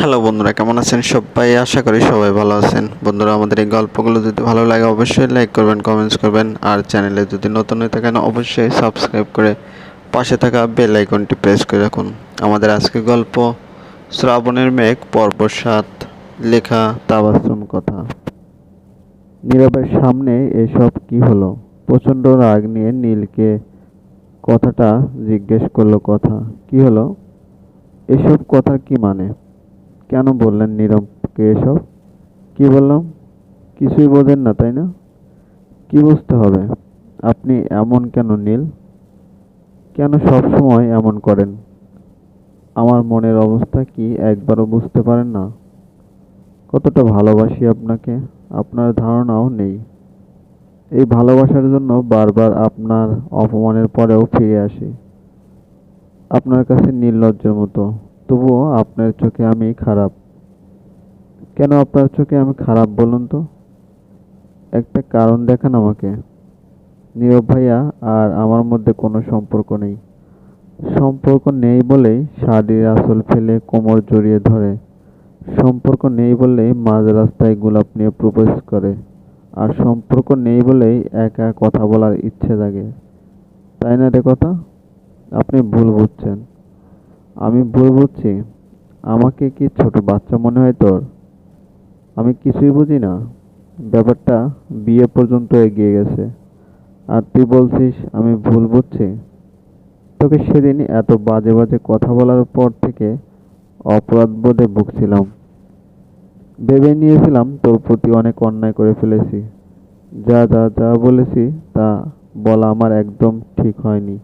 Hello বন্ধুরা, কেমন আছেন সবাই? আশা করি সবাই ভালো আছেন। বন্ধুরা, আমাদের এই গল্পগুলো যদি ভালো লাগে, অবশ্যই লাইক করবেন কমেন্টস করবেন। আর চ্যানেলে যদি নতুন হয়ে থাকেন, অবশ্যই সাবস্ক্রাইব করে পাশে থাকা বেল আইকনটি প্রেস করে রাখুন। আমাদের আজকের গল্প, শ্রাবণের মেঘ, পর্ব সাত, লেখা তাবাসুম কথা। নীরবের সামনে এসব কি হলো? প্রচণ্ড রাগ নিয়ে নীলকে কথাটা জিজ্ঞেস করল, কথা কি হলো? এসব কথা কি মানে? কেন বললেন নীরবকে এসব? কি বললাম? কিছুই বোঝেন না, তাই না? কি বুঝতে হবে? আপনি এমন কেন নীল? কেন সব সময় এমন করেন? আমার মনের অবস্থা কি একবারও বুঝতে পারেন না? কতটা ভালোবাসি আপনাকে, আপনার ধারণাও নেই। এই ভালোবাসার জন্য বারবার আপনার অপমানের পরেও ফিরে আসি। আপনার কাছে নির্লজ্জের মতো। তবুও আপনার চোখে আমি খারাপ। কেন আপনার চোখে আমি খারাপ বলুন তো? একটা কারণ দেখান আমাকে। নীরব ভাইয়া, আর আমার মধ্যে কোনো সম্পর্ক নেই। সম্পর্ক নেই বলেই শাড়ির আসল ফেলে কোমর জড়িয়ে ধরে। সম্পর্ক নেই বলেই মাঝ রাস্তায় গোলাপ নিয়ে প্রপোজ করে। আর সম্পর্ক নেই বলেই একা কথা বলার ইচ্ছে জাগে। তাই না রে কথা? আপনি ভুল বুঝছেন। আমি বুঝছি? আমাকে কি ছোট বাচ্চা মনে হয় তোর? আমি কিছুই বুঝি না। ব্যাপারটা বিয়ে পর্যন্ত এগিয়ে গেছে। আর তুই বলছিস আমি ভুল বুঝছি? তোকে সেদিন এত বাজে বাজে কথা বলার পর থেকে অপরাধ বোধে ভুগছিলাম। ভেবে নিয়েছিলাম তোর প্রতি অনেক অন্যায় করে ফেলেছি। যা যা যা বলেছি তা বলা আমার একদম ঠিক হয়নি।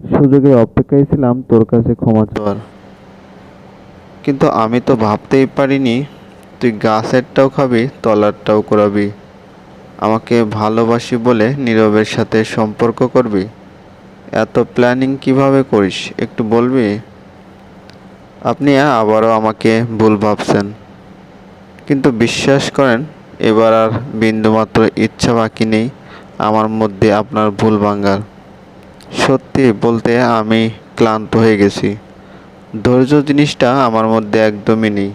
সুযোগের অপেক্ষায় ছিলাম তোর কাছে ক্ষমা চাওয়ার। কিন্তু আমি তো ভাবতেই পারিনি, তুই গাছেরটাও খাবি, তলারটাও করাবি আমাকে ভালোবাসি বলে নীরবের সাথে সম্পর্ক করবি? এত প্ল্যানিং কীভাবে করিস, একটু বলবি? আপনি আবারও আমাকে ভুল ভাবছেন। কিন্তু বিশ্বাস করেন, এবার আর বিন্দুমাত্র ইচ্ছা বাকি নেই, আমার মধ্যে আপনার ভুল ভাঙ্গার সত্যি বলতে আমি ক্লান্ত হয়ে গেছি। ধৈর্য জিনিসটা আমার মধ্যে একদমই নেই।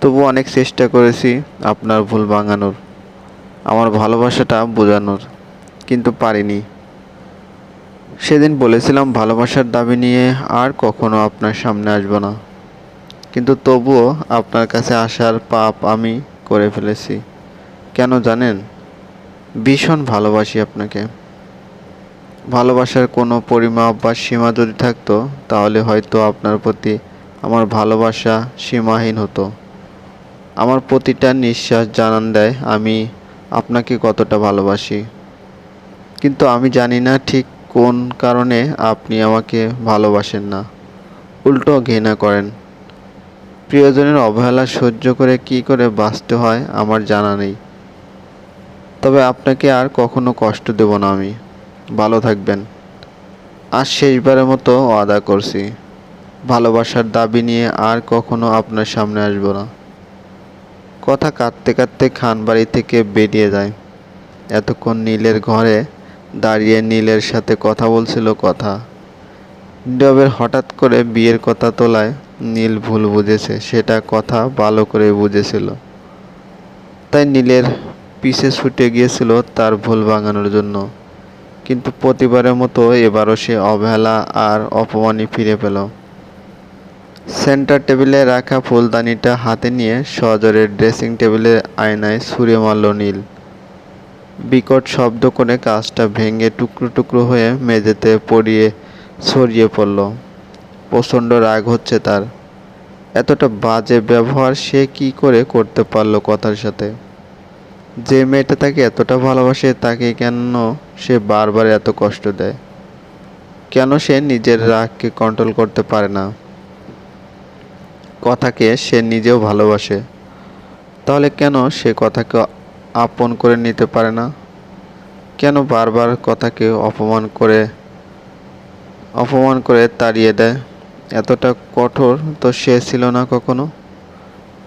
তবু অনেক চেষ্টা করেছি আপনার ভুল ভাঙানোর। আমার ভালোবাসাটা বোঝানোর। কিন্তু পারিনি। সেদিন বলেছিলাম ভালোবাসার দাবি নিয়ে আর কখনো আপনার সামনে আসব না। কিন্তু তবুও আপনার কাছে আসার পাপ আমি করে ফেলেছি। কেন জানেন? ভীষণ ভালোবাসি আপনাকে। ভালোবাসার কোনো পরিমাপ বা সীমা যদি থাকতো, তাহলে হয়তো আপনার প্রতি আমার ভালোবাসা সীমাহীন হতো। আমার প্রতিটা নিঃশ্বাস জানান দেয়, আমি আপনাকে কতটা ভালোবাসি। কিন্তু আমি জানি না ঠিক কোন কারণে আপনি আমাকে ভালোবাসেন না। উল্টো ঘৃণা করেন। প্রিয়জনের অবহেলা সহ্য করে কি করে বাঁচতে হয় আমার জানা নেই। তবে আপনাকে আর কখনো কষ্ট দেব না আমি। ভালো থাকবেন। আজ শেষবারের মতো ওয়াদা করছি। ভালোবাসার দাবি নিয়ে আর কখনো আপনার সামনে আসব না। কথা কাঁদতে কাঁদতে খান বাড়ি থেকে বেরিয়ে যায়। এতক্ষণ নীলের ঘরে দাঁড়িয়ে নীলের সাথে কথা বলছিল কথা। নীরবের হঠাৎ করে বিয়ের কথা তোলায় নীল ভুল বুঝেছে, সেটা কথা ভালো করে বুঝেছিল। তাই নীলের পিছে ছুটে গিয়েছিল তার ভুল ভাঙানোর জন্য। কিন্তু প্রতিবারের মতো এবারও সে অবহেলা আর অপমানই ফিরে পেল। সেন্টার টেবিলে রাখা ফুলদানিটা হাতে নিয়ে সজরের ড্রেসিং টেবিলের আয়নায় ছুঁড়ে মারল নীল। বিকট শব্দ করে কাজটা ভেঙে টুকরো টুকরো হয়ে মেঝেতে পড়িয়ে ছড়িয়ে পড়ল। প্রচণ্ড রাগ হচ্ছে তার। এতটা বাজে ব্যবহার সে কি করে করতে পারল কথার সাথে? যে মেয়েটা তাকে এতটা ভালোবাসে তাকে কেন সে বারবার এত কষ্ট দেয়? কেন সে নিজের রাগকে কন্ট্রোল করতে পারে না? কথাকে সে নিজেও ভালোবাসে। তাহলে কেন সে কথাকে আপন করে নিতে পারে না? কেন বারবার কথাকে অপমান করে অপমান করে তাড়িয়ে দেয়? এতটা কঠোর তো সে ছিল না কখনো?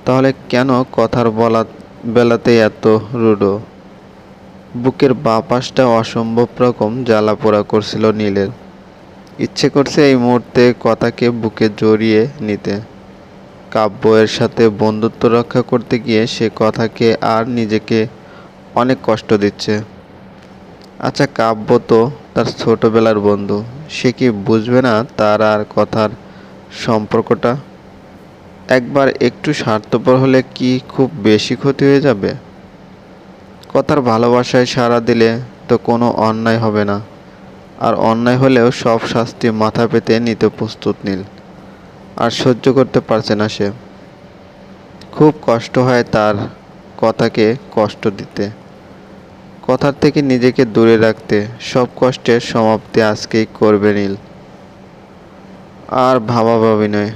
তাহলে কেন কথার বলা বেলাতেই এত রুডো। বুকের বাঁ পাশটা অসম্ভব রকম জ্বালা পোড়া করছিল নীলের। ইচ্ছে করছে এই মুহূর্তে কথাকে বুকে জড়িয়ে নিতে। কাব্যের সাথে বন্ধুত্ব রক্ষা করতে গিয়ে সে কথাকে আর নিজেকে অনেক কষ্ট দিচ্ছে। আচ্ছা কাব্য তো তার ছোটবেলার বন্ধু। সে কি বুঝবে না তার আর কথার সম্পর্কটা? একবার একটু স্বার্থপর হলে কি খুব বেশি ক্ষতি হয়ে যাবে? কথার ভালোবাসায় সাড়া দিলে তো কোনো অন্যায় হবে না। আর অন্যায় হলেও সব শাস্তি মাথা পেতে নিতে প্রস্তুত নীল। আর সহ্য করতে পারছে না সে। খুব কষ্ট হয় তার কথাকে কষ্ট দিতে। কথার থেকে নিজেকে দূরে রাখতে সব কষ্টের সমাপ্তি আজকেই করবে নীল। আর ভাবা ভাবি নয়।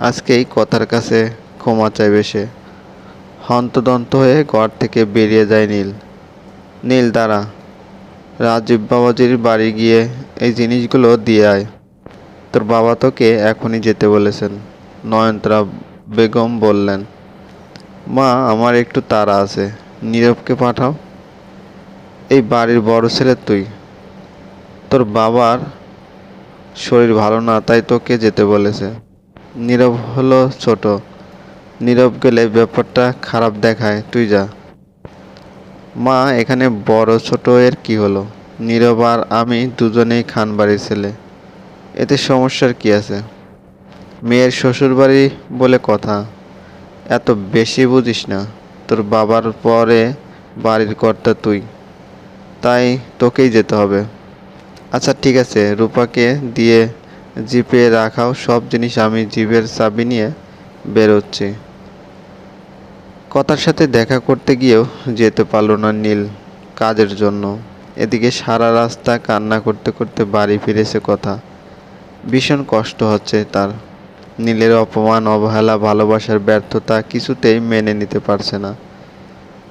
আজকেই কথার কাছে ক্ষমা চাইবে সে। হন্তদন্ত হয়ে ঘর থেকে বেরিয়ে যায় নীল। নীল, দাঁড়া। রাজীব বাবাজির বাড়ি গিয়ে এই জিনিসগুলো দিয়ে আয়। তোর বাবা তোকে এখনই যেতে বলেছেন, নয়নতারা বেগম বললেন। মা, আমার একটু তাড়া আছে, নীরবকে পাঠাও। এই বাড়ির বড় ছেলে তুই। তোর বাবার শরীর ভালো না, তাই তোকে যেতে বলেছে। নীরব হলো ছোট। নীরব গেলে ব্যাপারটা খারাপ দেখায়, তুই যা। মা, এখানে বড় ছোট এর কি হলো? নীরব আর আমি দুজনেই খান বাড়ির ছেলে। এতে সমস্যার কি আছে? মেয়ের শ্বশুরবাড়ি বলে কথা। এত বেশি বুঝিস না, তোর বাবার পরে বাড়ির কর্তা তুই। তাই তোকেই যেতে হবে। আচ্ছা ঠিক আছে, রূপাকে দিয়ে জিপে রাখাও সব জিনিস আমি জিপের চাবি নিয়ে বেরোচ্ছি। কথার সাথে দেখা করতে গিয়েও যেতে পারল না নীল কাজের জন্য। এদিকে সারা রাস্তা কান্না করতে করতে বাড়ি ফিরেছে কথা। ভীষণ কষ্ট হচ্ছে তার। নীলের অপমান, অবহেলা, ভালোবাসার ব্যর্থতা কিছুতেই মেনে নিতে পারছে না।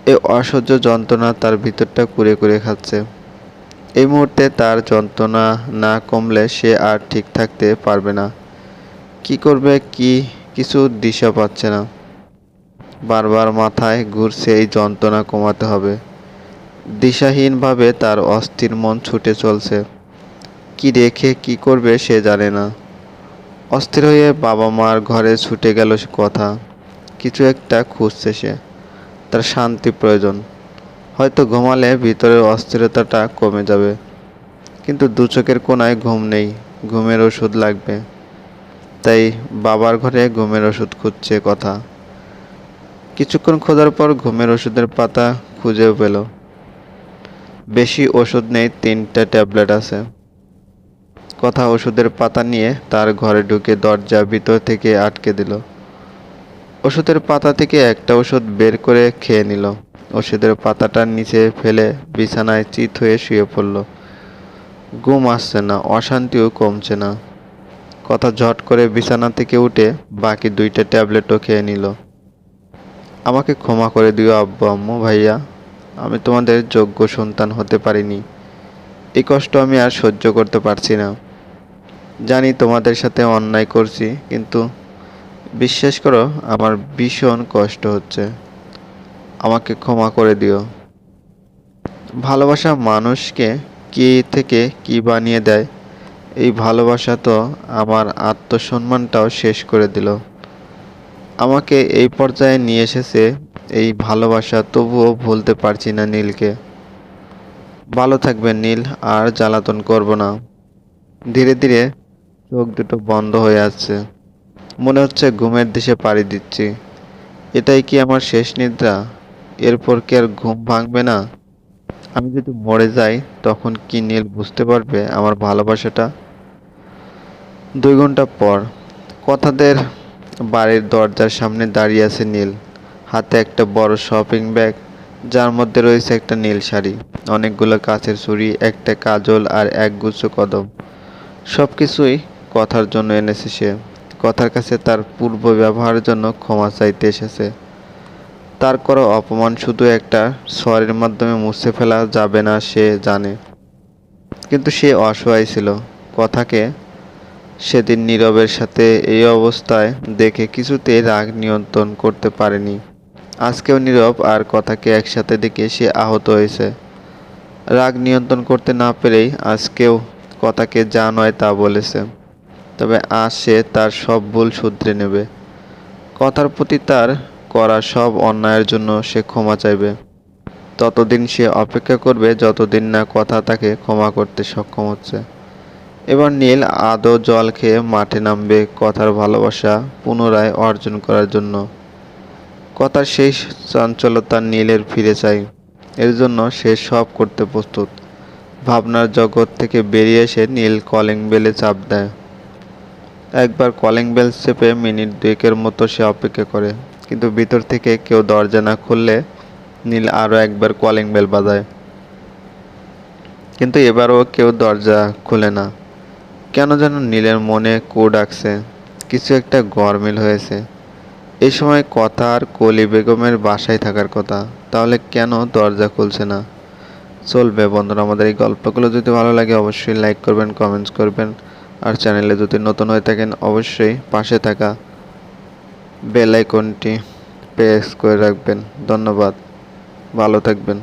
এই অসহ্য যন্ত্রণা তার ভিতরটা কুরে কুরে খাচ্ছে। এই মুহূর্তে তার যন্ত্রণা না কমলে সে আর ঠিক থাকতে পারবে না। কি করবে, কি কিছু দিশা পাচ্ছে না। বারবার মাথায় ঘুরছে এই যন্ত্রণা কমাতে হবে। দিশাহীনভাবে তার অস্থির মন ছুটে চলছে। কি রেখে কি করবে সে জানে না। অস্থির হয়ে বাবা মার ঘরে ছুটে গেল কথা। কিছু একটা খুঁজছে সে। তার শান্তি প্রয়োজন। হয়তো ঘুমালে ভিতরের অস্থিরতাটা কমে যাবে। কিন্তু দু চোখের কোনায় ঘুম নেই, ঘুমের ওষুধ লাগবে। তাই বাবার ঘরে ঘুমের ওষুধ খুঁজছে কথা। কিছুক্ষণ খোঁজার পর ঘুমের ওষুধের পাতা খুঁজেও পেল। বেশি ওষুধ নেই, তিনটা ট্যাবলেট আছে। কথা ওষুধের পাতা নিয়ে তার ঘরে ঢুকে দরজা ভিতর থেকে আটকে দিল। ওষুধের পাতা থেকে একটা ওষুধ বের করে খেয়ে নিল। ওষুধের পাতাটার নিচে ফেলে বিছানায় চিত হয়ে শুয়ে পড়ল। ঘুম আসছে না, অশান্তিও কমছে না। কথা ঝট করে বিছানা থেকে উঠে বাকি দুইটা ট্যাবলেটও খেয়ে নিল। আমাকে ক্ষমা করে দিও আব্বু, আম্মু, ভাইয়া। আমি তোমাদের যোগ্য সন্তান হতে পারিনি। এই কষ্ট আমি আর সহ্য করতে পারছি না। জানি তোমাদের সাথে অন্যায় করছি, কিন্তু বিশ্বাস করো, আমার ভীষণ কষ্ট হচ্ছে। আমাকে ক্ষমা করে দিও। ভালোবাসা মানুষকে কি থেকে কি বানিয়ে দেয়, এই ভালোবাসা তো আমার আত্মসম্মানটাও শেষ করে দিল। আমাকে এই পর্যায়ে নিয়ে এসেছে এই ভালোবাসা, তবুও ভুলতে পারছি না নীলকে। ভালো থাকবেন নীল, আর জ্বালাতন করব না। ধীরে ধীরে চোখ দুটো বন্ধ হয়ে আসছে মনে হচ্ছে ঘুমের দেশে পাড়ি দিচ্ছি। এটাই কি আমার শেষ নিদ্রা? এরপর কি আর ঘুম ভাঙবে না? আমি যদি মরে যাই, তখন কি নীল বুঝতে পারবে আমার ভালোবাসাটা? দুই ঘণ্টা পর, কথাদের বাড়ির দরজার সামনে দাঁড়িয়ে আছে নীল। হাতে একটা বড় শপিং ব্যাগ যার মধ্যে রয়েছে একটা নীল শাড়ি, অনেকগুলো কাছের ছুরি একটা কাজল আর এক গুচ্ছ কদম। সব কিছুই কথার জন্য এনেছে সে। কথার কাছে তার পূর্ব ব্যবহারের জন্য ক্ষমা চাইতে এসেছে। তার করা অপমান শুধু একটা স্বরের মাধ্যমে মুছে ফেলা যাবে না, সে জানে। কিন্তু সে অসহায় ছিল। কথাকে সেদিন নীরবের সাথে এই অবস্থায় দেখে কিছুতেই রাগ নিয়ন্ত্রণ করতে পারেনি। আজকেও নীরব আর কথাকে একসাথে দেখে সে আহত হয়েছে। রাগ নিয়ন্ত্রণ করতে না পেরেই আজকেও কথাকে যা নয় তা বলেছে। তবে আজ সে তার সব ভুল শুধরে নেবে। কথার প্রতি তার করা সব অন্যায়ের জন্য সে ক্ষমা চাইবে। ততদিন সে অপেক্ষা করবে যতদিন না কথা তাকে ক্ষমা করতে সক্ষম হচ্ছে। এবার নীল আদৌ জল খেয়ে মাঠে নামবে কথার ভালোবাসা পুনরায় অর্জন করার জন্য। কথার সেই চঞ্চলতা নীলের ফিরে চাই। এর জন্য সে সব করতে প্রস্তুত। ভাবনার জগৎ থেকে বেরিয়ে এসে নীল কলিং বেলে চাপ দেয়। একবার কলিং বেল চেপে মিনিট দুয়েকের মতো সে অপেক্ষা করে। কিন্তু ভিতর থেকে কেউ দরজা না খুললে নীল আরও একবার কলিং বেল বাজায়। কিন্তু এবারও কেউ দরজা খুলে না। কেন যেন নীলের মনে কু ডাকছে কিছু একটা গরমিল হয়েছে। এই সময় কথা আর কলি বেগমের বাসায় থাকার কথা। তাহলে কেন দরজা খুলছে না? চলবে বন্ধুরা, আমাদের এই গল্পগুলো যদি ভালো লাগে অবশ্যই লাইক করবেন কমেন্টস করবেন। আর চ্যানেলে যদি নতুন হয়ে থাকেন, অবশ্যই পাশে থাকা বেল আইকনটি প্রেস করে রাখবেন। ধন্যবাদ। ভালো থাকবেন।